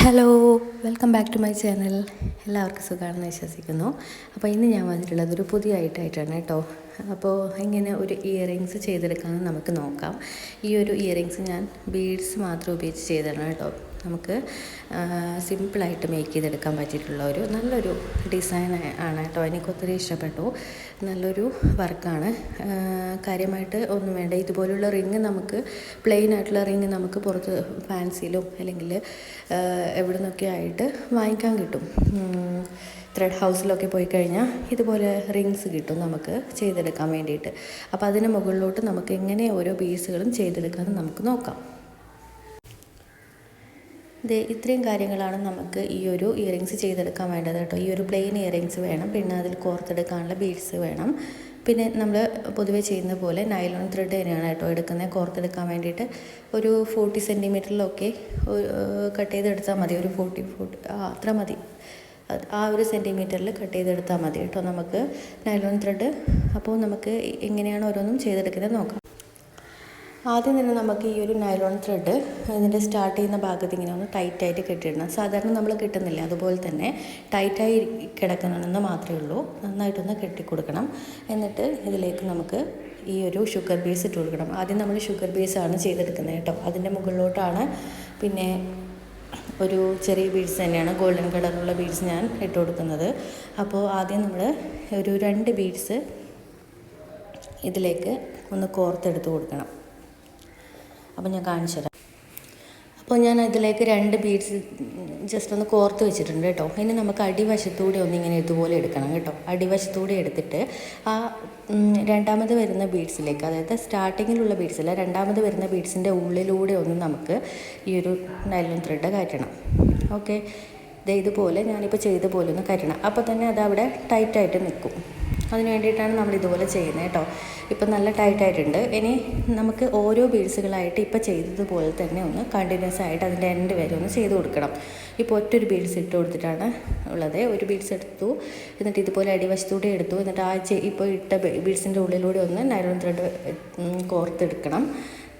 Hello welcome back to my channel എല്ലാവർക്കും സുഖമാണെന്ന് വിശ്വസിക്കുന്നു. അപ്പോൾ ഇന്ന് ഞാൻ വന്നിട്ടുള്ളത് ഒരു പുതിയ ഐറ്റമായിട്ടാണ് കേട്ടോ. അപ്പോൾ ഇങ്ങനെ ഒരു ഇയറിങ്സ് ചെയ്തെടുക്കാമെന്ന് നമുക്ക് നോക്കാം. ഈ ഒരു ഇയറിങ്സ് ഞാൻ ബീഡ്സ് മാത്രം ഉപയോഗിച്ച് ചെയ്തതാണ് കേട്ടോ. നമുക്ക് സിമ്പിളായിട്ട് മേക്ക് ചെയ്തെടുക്കാൻ പറ്റിയിട്ടുള്ള ഒരു നല്ലൊരു ഡിസൈൻ ആണ് കേട്ടോ. എനിക്ക് ഒത്തിരി ഇഷ്ടപ്പെട്ടു. നല്ലൊരു വർക്കാണ്. കാര്യമായിട്ട് ഒന്നും വേണ്ട. ഇതുപോലുള്ള റിങ് നമുക്ക് പ്ലെയിൻ ആയിട്ടുള്ള റിങ് നമുക്ക് പുറത്ത് ഫാൻസിയിലും അല്ലെങ്കിൽ എവിടെ നിന്നൊക്കെ ആയിട്ട് വാങ്ങിക്കാൻ കിട്ടും. ത്രെഡ് ഹൗസിലൊക്കെ പോയി കഴിഞ്ഞാൽ ഇതുപോലെ റിങ്സ് കിട്ടും നമുക്ക് ചെയ്തെടുക്കാൻ വേണ്ടിയിട്ട്. അപ്പോൾ അതിന് മുകളിലോട്ട് നമുക്ക് എങ്ങനെ ഓരോ പീസുകളും ചെയ്തെടുക്കാമെന്ന് നമുക്ക് നോക്കാം. ഇത് ഇത്രയും കാര്യങ്ങളാണ് നമുക്ക് ഈ ഒരു ഇയറിങ്സ് ചെയ്തെടുക്കാൻ വേണ്ടത് കേട്ടോ. ഈ ഒരു പ്ലെയിൻ ഇയറിങ്സ് വേണം. പിന്നെ അതിൽ കോർത്തെടുക്കാനുള്ള ബീഡ്സ് വേണം. പിന്നെ നമ്മൾ പൊതുവേ ചെയ്യുന്ന പോലെ നൈലോൺ ത്രെഡ് തന്നെയാണ് കേട്ടോ എടുക്കുന്നത്. കോർത്തെടുക്കാൻ വേണ്ടിയിട്ട് ഒരു ഫോർട്ടി സെന്റിമീറ്ററിലൊക്കെ കട്ട് ചെയ്തെടുത്താൽ മതി. ഒരു ഫോർട്ടി ഫോർട്ടി ആ അത്ര മതി. ആ ഒരു സെന്റിമീറ്ററിൽ കട്ട് ചെയ്തെടുത്താൽ മതി കേട്ടോ നമുക്ക് നൈലോൺ ത്രെഡ് അപ്പോൾ നമുക്ക് എങ്ങനെയാണ് ഓരോന്നും ചെയ്തെടുക്കുന്നത് നോക്കാം. ആദ്യം തന്നെ നമുക്ക് ഈ ഒരു നൈലോൺ ത്രെഡ് ഇതിന്റെ സ്റ്റാർട്ട് ചെയ്യുന്ന ഭാഗത്ത് ഇങ്ങനെ ഒന്ന് ടൈറ്റായിട്ട് കെട്ടിയിടണം. സാധാരണ നമ്മൾ കിട്ടുന്നില്ല? അതുപോലെ തന്നെ ടൈറ്റായി കിടക്കണമെന്ന് മാത്രമേ ഉള്ളൂ. നന്നായിട്ടൊന്ന് കെട്ടിക്കൊടുക്കണം. എന്നിട്ട് ഇതിലേക്ക് നമുക്ക് ഈ ഒരു ഷുഗർ ബേസ് ഇട്ട് കൊടുക്കണം. ആദ്യം നമ്മൾ ഷുഗർ ബേസാണ് ചെയ്തെടുക്കുന്നത് കേട്ടോ. അതിന്റെ മുകളിലോട്ടാണ് പിന്നെ ഒരു ചെറിയ ബീഡ്സ് തന്നെയാണ്. ഗോൾഡൻ കളറുള്ള ബീഡ്സ് ഞാൻ ഇട്ട് കൊടുക്കുന്നത്. അപ്പോൾ ആദ്യം നമ്മൾ ഒരു രണ്ട് ബീഡ്സ് ഇതിലേക്ക് ഒന്ന് കോർത്തെടുത്ത് കൊടുക്കണം. അപ്പോൾ ഞാൻ കാണിച്ചു തരാം. അപ്പോൾ ഞാൻ ഇതിലേക്ക് രണ്ട് ബീഡ്സ് ജസ്റ്റ് ഒന്ന് കോർത്ത് വെച്ചിട്ടുണ്ട് കേട്ടോ. ഇനി നമുക്ക് അടിവശത്തൂടെ ഒന്ന് ഇങ്ങനെ ഇതുപോലെ എടുക്കണം കേട്ടോ. അടിവശത്തൂടെ എടുത്തിട്ട് ആ രണ്ടാമത് വരുന്ന ബീഡ്സിലേക്ക് അതായത് സ്റ്റാർട്ടിങ്ങിലുള്ള ബീഡ്സില്ല രണ്ടാമത് വരുന്ന ബീഡ്സിന്റെ ഉള്ളിലൂടെ ഒന്ന് നമുക്ക് ഈ ഒരു നൈലോൺ ത്രെഡ് കയറ്റണം. ഓക്കെ ഇതുപോലെ ഞാനിപ്പോൾ ചെയ്ത പോലെ ഒന്ന് കയറ്റണം. അപ്പോൾ തന്നെ അത് അവിടെ ടൈറ്റായിട്ട് നിൽക്കും. അതിന് വേണ്ടിയിട്ടാണ് നമ്മൾ ഇതുപോലെ ചെയ്യുന്നത് കേട്ടോ. ഇപ്പം നല്ല ടൈറ്റായിട്ടുണ്ട് ഇനി നമുക്ക് ഓരോ ബീഡ്സുകളായിട്ട് ഇപ്പോൾ ചെയ്തതുപോലെ തന്നെ ഒന്ന് കണ്ടിന്യൂസ് ആയിട്ട് അതിന്റെ എൻഡ് വരെ ഒന്ന് ചെയ്ത് കൊടുക്കണം. ഇപ്പോൾ ഒറ്റൊരു ബീഡ്സ് ഇട്ട് കൊടുത്തിട്ടാണ് ഉള്ളത്. ഒരു ബീഡ്സ് എടുത്തു. എന്നിട്ട് ഇതുപോലെ അടിവശത്തൂടെ എടുത്തു. എന്നിട്ട് ആ ഇപ്പോൾ ഇട്ട ബീഡ്സിന്റെ ഉള്ളിലൂടെ ഒന്ന് നൈലോൺ ത്രെഡ് കോർത്തെടുക്കണം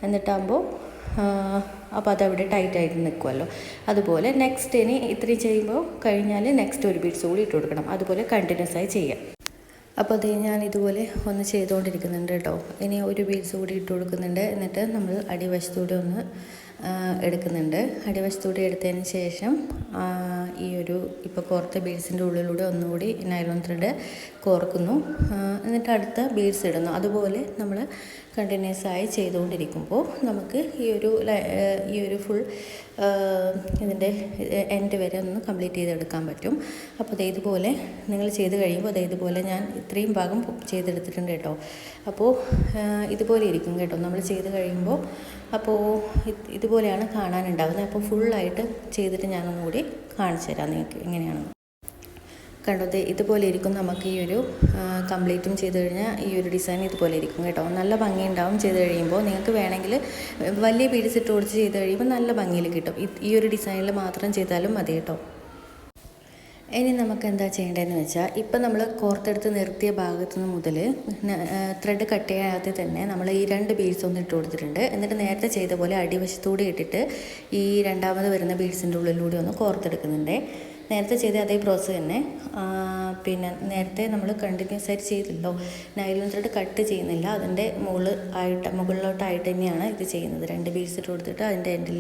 എന്നിട്ടാകുമ്പോൾ അപ്പോൾ അതവിടെ ടൈറ്റായിട്ട് നിൽക്കുമല്ലോ അതുപോലെ നെക്സ്റ്റ് ഇനി ഇത്രയും ചെയ്യുമ്പോൾ കഴിഞ്ഞാൽ നെക്സ്റ്റ് ഒരു ബീഡ്സ് കൂടി ഇട്ട് കൊടുക്കണം. അതുപോലെ കണ്ടിന്യൂസ് ആയി ചെയ്യാം. അപ്പോൾ അത് ഞാൻ ഇതുപോലെ ഒന്ന് ചെയ്തുകൊണ്ടിരിക്കുന്നുണ്ട് കേട്ടോ. ഇനി ഒരു ബീൻസ് കൂടി ഇട്ട് കൊടുക്കുന്നുണ്ട് എന്നിട്ട് നമ്മൾ അടിവശത്തൂടെ ഒന്ന് എടുക്കുന്നുണ്ട്. അടിവശത്തൂടെ എടുത്തതിന് ശേഷം ഈ ഒരു ഇപ്പോൾ കോർത്ത ബീഡ്സിന്റെ ഉള്ളിലൂടെ ഒന്നുകൂടി നൈലോൺ ത്രെഡ് കോർക്കുന്നു. എന്നിട്ട് അടുത്ത ബീഡ്സ് ഇടുന്നു. അതുപോലെ നമ്മൾ കണ്ടിന്യൂസ് ആയി ചെയ്തുകൊണ്ടിരിക്കുമ്പോൾ നമുക്ക് ഈ ഒരു ഈ ഒരു ഫുൾ ഇതിന്റെ എൻഡ് വരെ ഒന്ന് കംപ്ലീറ്റ് ചെയ്തെടുക്കാൻ പറ്റും. അപ്പോൾ ഇതുപോലെ നിങ്ങൾ ചെയ്ത് കഴിയുമ്പോൾ അതേ ഇതുപോലെ ഞാൻ ഇത്രയും ഭാഗം ചെയ്തെടുത്തിട്ടുണ്ട് കേട്ടോ. അപ്പോൾ ഇതുപോലെ ഇരിക്കും കേട്ടോ. നമ്മൾ ചെയ്ത് കഴിയുമ്പോൾ അപ്പോൾ ഇതുപോലെയാണ് കാണാനുണ്ടാവുന്നത്. അപ്പോൾ ഫുള്ളായിട്ട് ചെയ്തിട്ട് ഞാനൊന്നും കൂടി കാണിച്ചു തരാം നിങ്ങൾക്ക് എങ്ങനെയാണെന്ന് കണ്ടത് ഇതുപോലെ ഇരിക്കും നമുക്ക് ഈ ഒരു കംപ്ലീറ്റും ചെയ്ത് കഴിഞ്ഞാൽ ഈ ഒരു ഡിസൈൻ ഇതുപോലെ ഇരിക്കും കേട്ടോ. നല്ല ഭംഗിയുണ്ടാവും ചെയ്ത് കഴിയുമ്പോൾ. നിങ്ങൾക്ക് വേണമെങ്കിൽ വലിയ പീഡിസിട്ട് ഓടിച്ച് ചെയ്ത് കഴിയുമ്പോൾ നല്ല ഭംഗിയിൽ കിട്ടും. ഈ ഒരു ഡിസൈനിൽ മാത്രം ചെയ്താലും മതി കേട്ടോ. ഇനി നമുക്ക് എന്താ ചെയ്യേണ്ടതെന്ന് വെച്ചാൽ ഇപ്പം നമ്മൾ കോർത്തെടുത്ത് നിർത്തിയ ഭാഗത്ത് നിന്ന് മുതൽ ത്രെഡ് കട്ട് ചെയ്യാതെ തന്നെ നമ്മൾ ഈ രണ്ട് ബീഡ്സ് ഒന്ന് ഇട്ട് കൊടുത്തിട്ടുണ്ട്. എന്നിട്ട് നേരത്തെ ചെയ്ത പോലെ അടിവശത്തൂടെ ഇട്ടിട്ട് ഈ രണ്ടാമത് വരുന്ന ബീഡ്സിന്റെ ഉള്ളിലൂടെ ഒന്ന് കോർത്തെടുക്കുന്നുണ്ട്. നേരത്തെ ചെയ്ത അതേ പ്രോസസ്സ് തന്നെ. പിന്നെ നേരത്തെ നമ്മൾ കണ്ടിന്യൂസ് ആയിട്ട് ചെയ്തല്ലോ നൈലോൺ ത്രെഡ് കട്ട് ചെയ്യുന്നില്ല. അതിന്റെ മുകളിൽ ആയിട്ട് മുകളിലോട്ടായിട്ട് തന്നെയാണ് ഇത് ചെയ്യുന്നത്. രണ്ട് ബീഡ്സ് ഇട്ട് കൊടുത്തിട്ട് അതിന്റെ എൻഡിൽ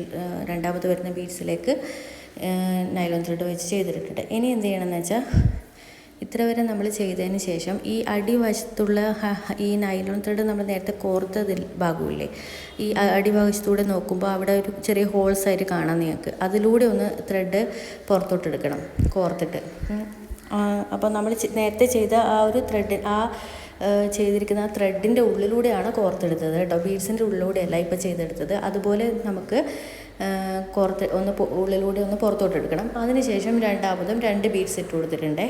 രണ്ടാമത് വരുന്ന ബീഡ്സിലേക്ക് നൈലോൺ ത്രെഡ് വെച്ച് ചെയ്തിട്ടുണ്ട് ഇനി എന്ത് ചെയ്യണമെന്ന് വെച്ചാൽ ഇത്ര വരെ നമ്മൾ ചെയ്തതിന് ശേഷം ഈ അടിവശത്തുള്ള ഈ നൈലോൺ ത്രെഡ് നമ്മൾ നേരത്തെ കോർത്തതിൽ ഭാഗമില്ലേ ഈ അടിവശത്തൂടെ നോക്കുമ്പോൾ അവിടെ ഒരു ചെറിയ ഹോൾസ് ആയിട്ട് കാണാം നിങ്ങൾക്ക്. അതിലൂടെ ഒന്ന് ത്രെഡ് പുറത്തോട്ടെടുക്കണം കോർത്തിട്ട്. അപ്പോൾ നമ്മൾ നേരത്തെ ചെയ്ത ആ ഒരു ത്രെഡ് ആ ചെയ്തിരിക്കുന്ന ആ ത്രെഡിന്റെ ഉള്ളിലൂടെയാണ് കോർത്തെടുത്തത് കേട്ടോ. ബീഡ്സിന്റെ ഉള്ളിലൂടെയല്ല ഇപ്പോൾ ചെയ്തെടുത്തത്. അതുപോലെ നമുക്ക് പുറത്ത് ഒന്ന് ഉള്ളിലൂടെ ഒന്ന് പുറത്തോട്ട് എടുക്കണം. അതിനുശേഷം രണ്ടാമതും രണ്ട് ബീഡ്സ് ഇട്ട് കൊടുത്തിട്ടുണ്ട്.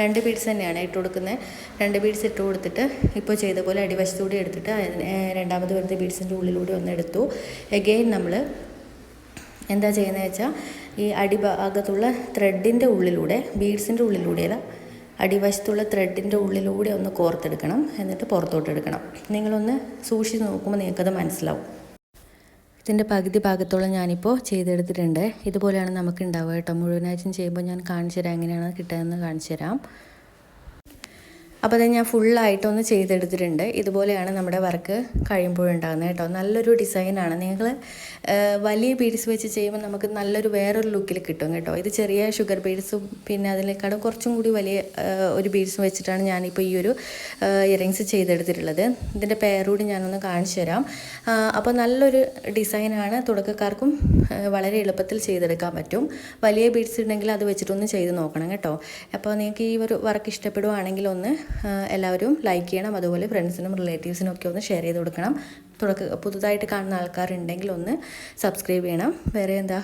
രണ്ട് ബീഡ്സ് തന്നെയാണ് ഇട്ട് കൊടുക്കുന്നത്. രണ്ട് ബീഡ്സ് ഇട്ട് കൊടുത്തിട്ട് ഇപ്പോൾ ചെയ്ത പോലെ അടിവശത്തൂടെ എടുത്തിട്ട് രണ്ടാമത് വരുന്ന ബീഡ്സിന്റെ ഉള്ളിലൂടെ ഒന്ന് എടുത്തു. എഗെയിൻ നമ്മൾ എന്താ ചെയ്യുന്നത് വെച്ചാൽ ഈ അടിഭാഗത്തുള്ള ത്രെഡിന്റെ ഉള്ളിലൂടെ ബീഡ്സിന്റെ ഉള്ളിലൂടെയല്ല അടിവശത്തുള്ള ത്രെഡിന്റെ ഉള്ളിലൂടെ ഒന്ന് കോർത്തെടുക്കണം. എന്നിട്ട് പുറത്തോട്ട് എടുക്കണം. നിങ്ങളൊന്ന് സൂക്ഷിച്ച് നോക്കുമ്പോൾ നിങ്ങൾക്കത് മനസ്സിലാവും. ഇതിന്റെ പകുതി ഭാഗത്തോളം ഞാനിപ്പോൾ ചെയ്തെടുത്തിട്ടുണ്ട്. ഇതുപോലെയാണ് നമുക്ക് ഉണ്ടാവുക കേട്ടോ. മുഴുവനായിട്ടും ചെയ്യുമ്പോൾ ഞാൻ കാണിച്ചു തരാം എങ്ങനെയാണ് കിട്ടുകയെന്ന് കാണിച്ചു തരാം അപ്പോൾ അത് ഞാൻ ഫുള്ളായിട്ടൊന്ന് ചെയ്തെടുത്തിട്ടുണ്ട്. ഇതുപോലെയാണ് നമ്മുടെ വർക്ക് കഴിയുമ്പോഴുണ്ടാകുന്നത് കേട്ടോ. നല്ലൊരു ഡിസൈനാണ് നിങ്ങൾ വലിയ ബീഡ്സ് വെച്ച് ചെയ്യുമ്പോൾ നമുക്ക് നല്ലൊരു വേറൊരു ലുക്കിൽ കിട്ടും കേട്ടോ. ഇത് ചെറിയ ഷുഗർ ബീഡ്സും പിന്നെ അതിനേക്കാളും കുറച്ചും കൂടി വലിയ ഒരു ബീഡ്സ് വെച്ചിട്ടാണ് ഞാനിപ്പോൾ ഈ ഒരു ഇയറിങ്സ് ചെയ്തെടുത്തിട്ടുള്ളത്. ഇതിന്റെ പേരൂടി ഞാനൊന്ന് കാണിച്ചു തരാം. അപ്പോൾ നല്ലൊരു ഡിസൈനാണ് തുടക്കക്കാർക്കും വളരെ എളുപ്പത്തിൽ ചെയ്തെടുക്കാൻ പറ്റും. വലിയ ബീഡ്സ് ഉണ്ടെങ്കിൽ അത് വെച്ചിട്ടൊന്ന് ചെയ്ത് നോക്കണം കേട്ടോ. അപ്പോൾ നിങ്ങൾക്ക് ഈ ഒരു വർക്ക് ഇഷ്ടപ്പെടുവാണെങ്കിൽ ഒന്ന് എല്ലാവരും ലൈക്ക് ചെയ്യണം. അതുപോലെ ഫ്രണ്ട്സിനും റിലേറ്റീവ്സിനും ഒക്കെ ഒന്ന് ഷെയർ ചെയ്ത് കൊടുക്കണം. തുടക്ക പുതുതായിട്ട് കാണുന്ന ആൾക്കാരുണ്ടെങ്കിൽ ഒന്ന് സബ്സ്ക്രൈബ് ചെയ്യണം. വേറെ എന്താ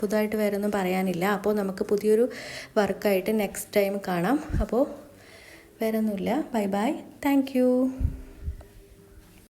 പുതുതായിട്ട് വേറെ ഒന്നും പറയാനില്ല. അപ്പോൾ നമുക്ക് പുതിയൊരു വർക്കായിട്ട് നെക്സ്റ്റ് ടൈം കാണാം. അപ്പോൾ വേറെ ഒന്നുമില്ല. Bye bye thank